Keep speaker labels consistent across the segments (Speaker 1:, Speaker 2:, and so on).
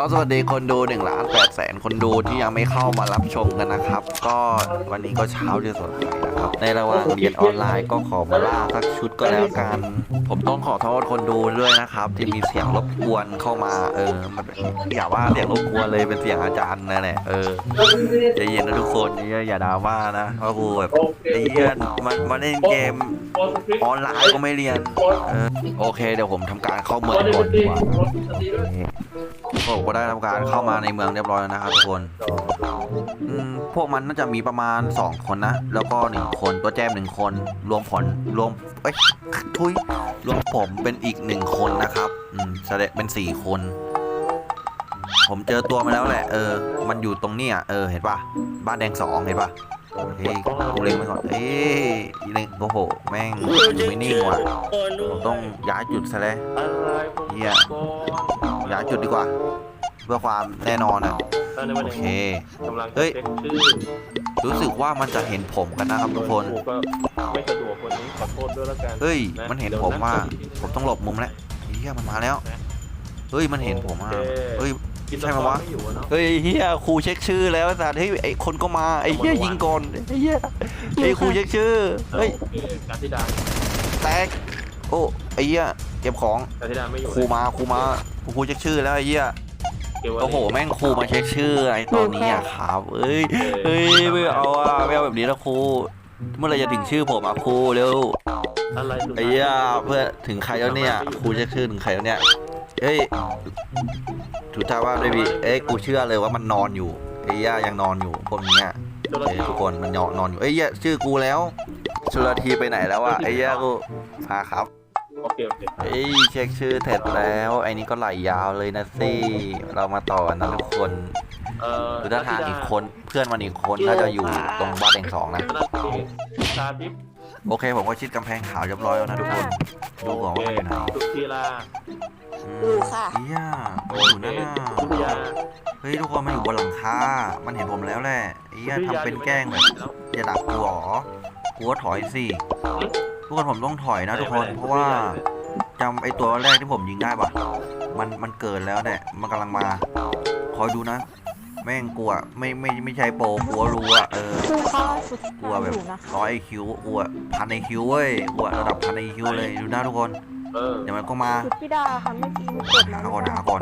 Speaker 1: ก็สวัสดีคนดู1ล้าน8แสนคนดูที่ยังไม่เข้ามารับชมกันนะครับ ก็วันนี้ก็เช้าที่สดใสนะครับ ในระหว่างเรียนออนไลน์ก็ขอมาล่าสักชุดก็แล้วกัน ผมต้องขอโทษคนดูด้วยนะครับ ที่มีเสียงรบกวนเข้ามา เออมันอย่าว่าเสียงรบกวนเลยเป็นเสียงอาจารย์นั่นแหละเออใจเย็นนะทุกคนนี่อย่าด่าว่านะเพราะกูแบบไอ้เหี้ยมันมาเล่นเกมออนไลน์ก็ไม่เรียนเออโอเคเดี๋ยวผมทำการเข้าเมืองก่อนดีกว่า ผมก็ได้ทำการเข้ามาในเมืองเรียบร้อยแล้วนะครับทุกคนอืมพวกมันน่าจะมีประมาณ 2 คนนะ แล้วก็หนึ่งคนตัวแจมหนึ่งคน รวมผลรวมเอ้ยทุยรวมผมเป็นอีกหนึ่งคนนะครับอืมแสดงเป็นสี่คน ผมเจอตัวมาแล้วแหละ เออ มันอยู่ตรงเนี้ยเออเห็นปะบ้านแดงสองเห็นปะเฮ้ยกูเล็งไปก่อนเอ้ยเล็งโอ้โห แม่งอยู่ไม่นิ่งว่ะผมต้องย้ายจุดซะแล้วเหี้ย ย้ายจุดดีกว่า เพื่อความแน่นอนอะโอเค
Speaker 2: กำลัง
Speaker 1: เฮ้ย
Speaker 2: เช็คชื่อ
Speaker 1: รู้สึกว่ามันจะเห็นผมกันนะครับทุกคน
Speaker 2: ก็ไม่สะดวกวันนี้ขอโทษด้วยแล้วกัน
Speaker 1: เฮ้ยะมันเห็น
Speaker 2: ดี๋ยว
Speaker 1: ผมว่าะผมต้องหลบมุมแล้วเฮียมันมาแล้ว เฮ้ย มันเห็นผมอะ
Speaker 2: โอเค
Speaker 1: เฮ้ย
Speaker 2: กิน
Speaker 1: ใช่ไหมวะ
Speaker 2: ไม่อยู่อเนาะ
Speaker 1: เฮ้ยเฮียครูเช็คชื่อแล้วสัตว์เฮ้ยไอคนก็มาไอเฮียยิงก่อนไอเฮียไอครูเช็คชื่อเฮ้ย
Speaker 2: โอเคการที่ดา
Speaker 1: แตกโอ้ไอเฮีย เก็บของ
Speaker 2: การที่ดาไม่อยู่
Speaker 1: ครูมาครูมาครูเช็คชื่อแล้วไอเฮีย
Speaker 2: เกี่ยว
Speaker 1: โอ้โหแม่งครูมาเช็คชื่อไอตอนนี้อะครับเอ้ยเฮ้ยไม่เอาอะไม่เอาแบบนี้นะครูเมื่อไหรจะถึงชื่อผมอะครูเร็ว
Speaker 2: อะไรสุด
Speaker 1: ไอ้เหี้ยเพื่อถึงใครแล้วเนี่ยครูเช็คชื่อถึงใครแล้วเนี่ยเฮ้ยถูกท้าว่าด้วยพี่เอ้ยกูเชื่อเลยว่ามันนอนอยู่ไอ้เหี้ยยังนอนอยู่พวกเนี้ย
Speaker 2: เจ้าหน้า
Speaker 1: เอ้ย
Speaker 2: ที่
Speaker 1: ทุกคนมันนอนนอนอยู่เอ้ยเหี้ยชื่อกูแล้วชุลทีไปไหนแล้วอะไอ้เหี้ยกูพาครับ
Speaker 2: โอเคโอเค
Speaker 1: เอ้ยเช็คชื่อเสร็จแล้วไอ้นี่ก็ไหลยาวเลยนะสิเรามาต่อกันนะทุกคน
Speaker 2: เอ่อ
Speaker 1: หรือถ้าทางอีกคนเพื่อนมันอีกคนน่าจะอยู่ตรงบ้านแดงสองนะ
Speaker 2: หน้าที่ชาดิฟ
Speaker 1: โอเคผมก็ชิดกำแพงขาวเรียบร้อยแล้วนะทุกคนดูก่อนว่ามันอยู่ไหน
Speaker 2: สุธีลา
Speaker 1: อืม
Speaker 3: ดูค่ะ
Speaker 1: เฮียมันอยู่นั่นน่ะ
Speaker 2: สุริยา
Speaker 1: เฮ้ยทุกคนมันอยู่บนหลังคา มันเห็นผมแล้วแหละเฮียทำเป็นแกล้งแบบจะดักกูเหรอกูก็ถอยสิ ทุกคนผมต้องถอยนะทุกคน เพราะว่าจำไอตัวแรกที่ผมยิงได้ปะมันมันเกิดแล้วเนี่ยมันกำลังมา คอยดูนะ แม่งกลัว ไม่ไม่ไม่ใช่โปรกลัวรู้อะเออ
Speaker 3: ครูคะฝึก
Speaker 1: กลัวแบบ
Speaker 3: อยู่นะคะ
Speaker 1: ร้อยไอคิวกลัวพันไอคิวเว้ยกลัวระดับพันไอคิวเลยดูหน้าทุกคน
Speaker 2: เออ
Speaker 1: เดี๋ยวมันก็มา
Speaker 3: ชุดพี่ดาค่ะเมื่อกี้มีกด
Speaker 1: หา
Speaker 3: มา
Speaker 1: ก่อนหาก่อน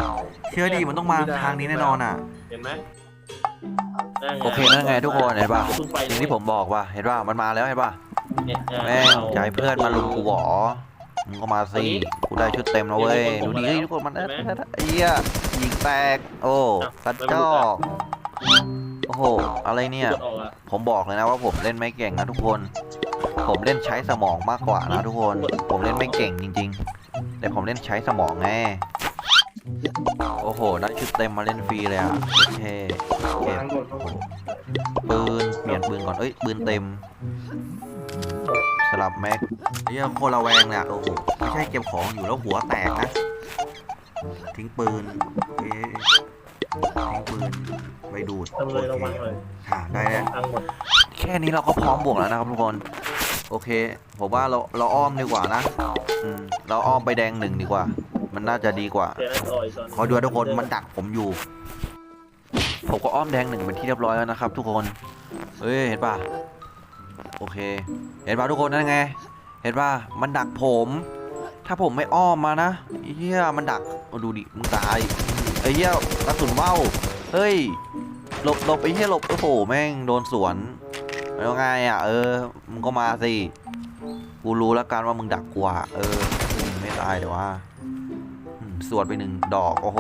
Speaker 1: เชื่อดิมันต้องมาทางนี้แน่นอนอะ
Speaker 2: เห็นไหม
Speaker 1: โอเคนั่นไงทุกคนเห็นป่ะ
Speaker 2: เพิ่งไป
Speaker 1: สิ่งที่ผมบอกว่าเห็นป่ะมันมาแล้วเห็นป่ะ
Speaker 2: เนี่ย
Speaker 1: แม่งใจเพื่อนมาลุมกูหวอมึงก็มาสิกูได้ชุดเต็มแล้วเว้ยดูดิเฮ้ยทุกคนมันเอ้ยไอ้เหี้ยยิงแตก โอ้กระจอกโอ้โหอะไรเนี่ย
Speaker 2: กดออกอะ
Speaker 1: ผมบอกเลยนะว่าผมเล่นไม่เก่งนะทุกคน ผมเล่นใช้สมองมากกว่านะทุกคน ผมเล่นไม่เก่งจริง ๆ แต่ผมเล่นใช้สมองไง โอ้โหได้ชุดเต็มมาเล่นฟรีเลยอะโอเคเก็บปืนเปลี่ยนปืนก่อน เอ้ยปืนเต็มส ลับแม็กเฮียโคตรระแวงเนี่ยโอ้โหไม่ใช่เก็บของอยู่แล้วหัวแตกนะ ทิ้งปืนเอ๊ะทิ้งปืนไปดูด
Speaker 2: ทำเลยระวังเลย
Speaker 1: อ่าได้แล้ว
Speaker 2: ทั้งหมด
Speaker 1: แค่นี้เราก็พร้อมบวกแล้วนะครับทุกคนโอเค ผมว่าเราเราอ้อมดีกว่านะอืมเราอ้อมไปแดงหนึ่งดีกว่า มันน่าจะดีกว่า
Speaker 2: เดี๋ยวต่อยตอน
Speaker 1: คอยดูนะทุกคนมันดักผมอยู่ ผมก็อ้อมแดงหนึ่งเป็นที่เรียบร้อยแล้วนะครับ ทุกคนเฮ้ยเห็นป่ะ โอเค เห็นป่ะทุกคนนั่นไง เห็นป่ะมันดักผม ถ้าผมไม่อ้อมมานะเฮียมันดักดูดิมึงตายไอ้เฮียกระสุนว่าเฮ้ยหลบหลบไอ้เฮียหลบโอ้โหแม่งโดนสวนแล้วไงอะ เออมึงก็มาสิกูรู้แล้วกันว่ามึงดักกว่า เออไม่ตายเดี๋ยวว่าสวดไปหนึ่งดอกโอ้โห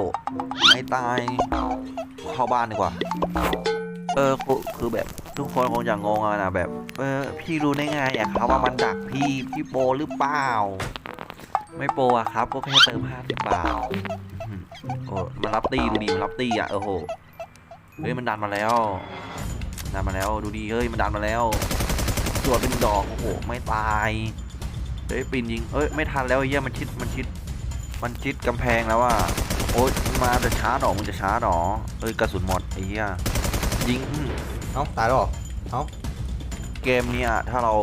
Speaker 1: ไม่ตายเข้าบ้านดีกว่า เออคือแบบ ทุกคนคงจะงงอะนะแบบ เออพี่รู้ได้ไงอะครับว่ามันดักพี่พี่โปรหรือเปล่า ไม่โปรอะครับ ก็แค่เติมห้าสิบบาทอืมโอ้มันรับตีดูดีมันรับตีอะเออโหเฮ้ยมันดันมาแล้วดันมาแล้วดูดีเฮ้ยมันดันมาแล้วสวดเป็นดอกโอ้โหไม่ตายเฮ้ยปีนยิงเอ้ยไม่ทันแล้วไอ้เหี้ยมันชิดมันชิด มันชิดกำแพงแล้วว่าโอ๊ยมาจะช้าหรอมึงจะช้าหรอเอ้ยกระสุนหมดไอ้เหี้ยยิง
Speaker 4: เอ้าตายแล้วเหรอเอ้า
Speaker 1: เกมเนี้ยถ้าเรา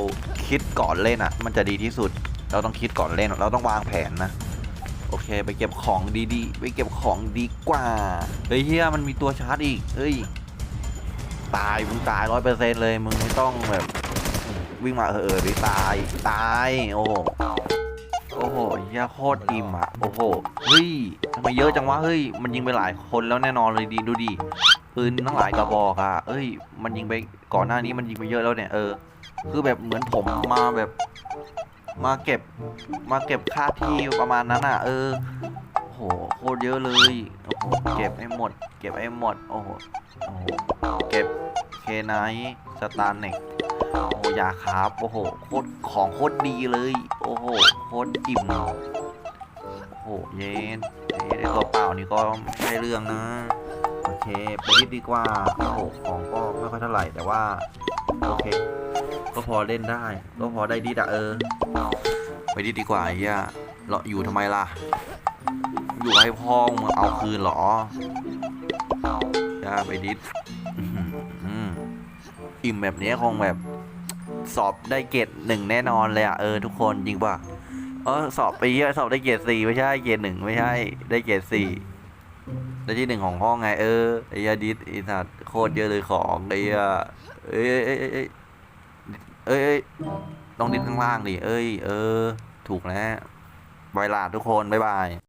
Speaker 1: คิดก่อนเล่นอะ มันจะดีที่สุด เราต้องคิดก่อนเล่น เราต้องวางแผนนะ โอเค ไปเก็บของดีๆ ไปเก็บของดีกว่า เฮ้ยเฮียมันมีตัวชาร์จอีก เฮ้ย ตาย มึงตายร้อยเปอร์เซ็นต์เลย มึงไม่ต้องแบบ วิ่งมาเออเออไปตาย ตาย โอ้ อ้โหเฮียโคตรอิ่มอะ โอ้โห เฮ้ยทำไมเยอะจังวะ เฮ้ย มันยิงไปหลายคนแล้วแน่นอนเลยดีดูดิ ปืนตั้งหลายกระบอกอะ เอ้ย มันยิงไปก่อนหน้านี้มันยิงไปเยอะแล้วเนี่ย เออ คือแบบเหมือนผมมาแบบ มาเก็บ มาเก็บค่าที่ประมาณนั้นอะ เออ โอ้โห โคตรเยอะเลย โอ้โห เก็บให้หมด เก็บให้หมด โอ้โห โอ้โห เก็บ เคไนสตาร์เน็ก ยาครับ โอ้โหโคตรของโคตรดีเลย โอ้โหโคตรอิ่มโอ้โหเย็นเย็นตัวเปล่านี่ก็ไม่ใช่เรื่องนะ โอเคไปรีบดีกว่า โอ้โหของก็ไม่ค่อยเท่าไหร่แต่ว่า โอเค ก็พอเล่นได้ ก็พอได้ดีดะเออ ไปดีดีกว่าไอ้เฮียเราอยู่ทำไมล่ะ อยู่ให้พ่อมึงเอาคืนเหรออย่าไปดิดอิ่มแบบนี้คงแบบ สอบได้เกรดหนึ่งแน่นอนเลยอะเออทุกคนจริงป่ะเออสอบไปเยอะสอบได้เกรดสี่ไม่ใช่เกรดหนึ่งไม่ใช่ได้เกรดสี่ได้ที่หนึ่งของห้องไงเออไอ้ยาดิสไอ้สัตว์โคตรเยอะเลยของไอ้ยาเอ้ยเอ้ยเอ้ยเอ้ยเอ้ยเอ้ยต้องดิสข้างล่างดิเอ้ย เออ ถูกแล้วบายลาทุกคน บ๊ายบาย